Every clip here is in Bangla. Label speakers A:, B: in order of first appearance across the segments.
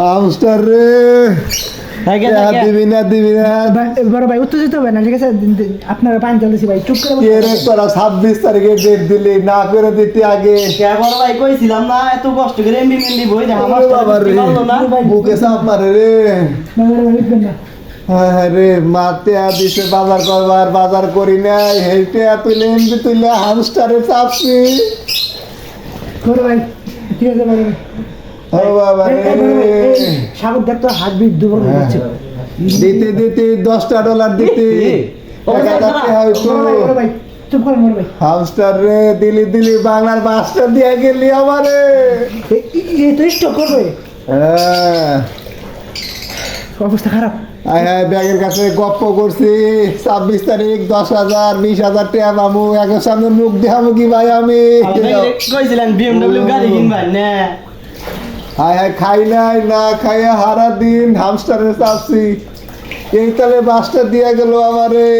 A: হামস্টার রে। দিবি না দিবি না।
B: ভাই, বড় ভাই উত্তেজিত হবে না ঠিক আছে? আপনারা পানি চলেছি ভাই চুপ করে
A: কে তোরা ছাব্বিশ তারিখে ডেট দিলি না করে দিতে আগে।
C: কে বড় ভাই কইছিলাম না এত কষ্ট করে এমবি মেমবি বই
A: বাবা রে বুকে চাপ মারে রে।
B: না, বড় ভাই, উঠবেন না।
A: হ্যাঁ হ্যাঁ রে মাতে দিছে বাজার করবার বাজার করি নাই। হেঁটে তুলে এমনি তুলে হামস্টারে চাপছি।
B: বড় ভাই ঠিক আছে ভাই। সাগর দেখ তো হাত বিট দুবার। হচ্ছে
A: দিতে দিতে দশটা ডলার দিতে। হামস্টার রে দিলি দিলি বাংলার মাস্টার দিয়ে গেলি আমারে।
B: তো স্টক করবে।
A: হ্যাঁ।
B: অবস্থা খারাপ।
A: আয় হ্যাঁ ব্যাগের কাছে গপ্প করছি। ছাব্বিশ তারিখ দশ হাজার বিশ হাজার টাকা মামু একের সামনে মুখ দেখাবো কি ভাই আমি?
C: কইছিলেন বিএমডব্লিউ গাড়ি কিনবেন না।
A: হায় হায় খাই নাই, না খাইয়া হারা দিন হামস্টারে চাপছি। এই তালে বাসটা দিয়ে গেল আমারে।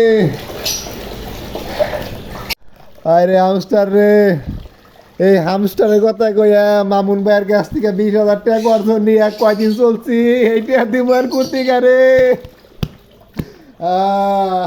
A: আরে হামস্টার রে, এই হামস্টারের কথা কইয়া মামুন ভাইয়ের কাছ থেকে বিশ হাজার টাকা অর্জন নিয়ে কয়দিন চলছি, এইটা দিব আর করতে গারে আহ।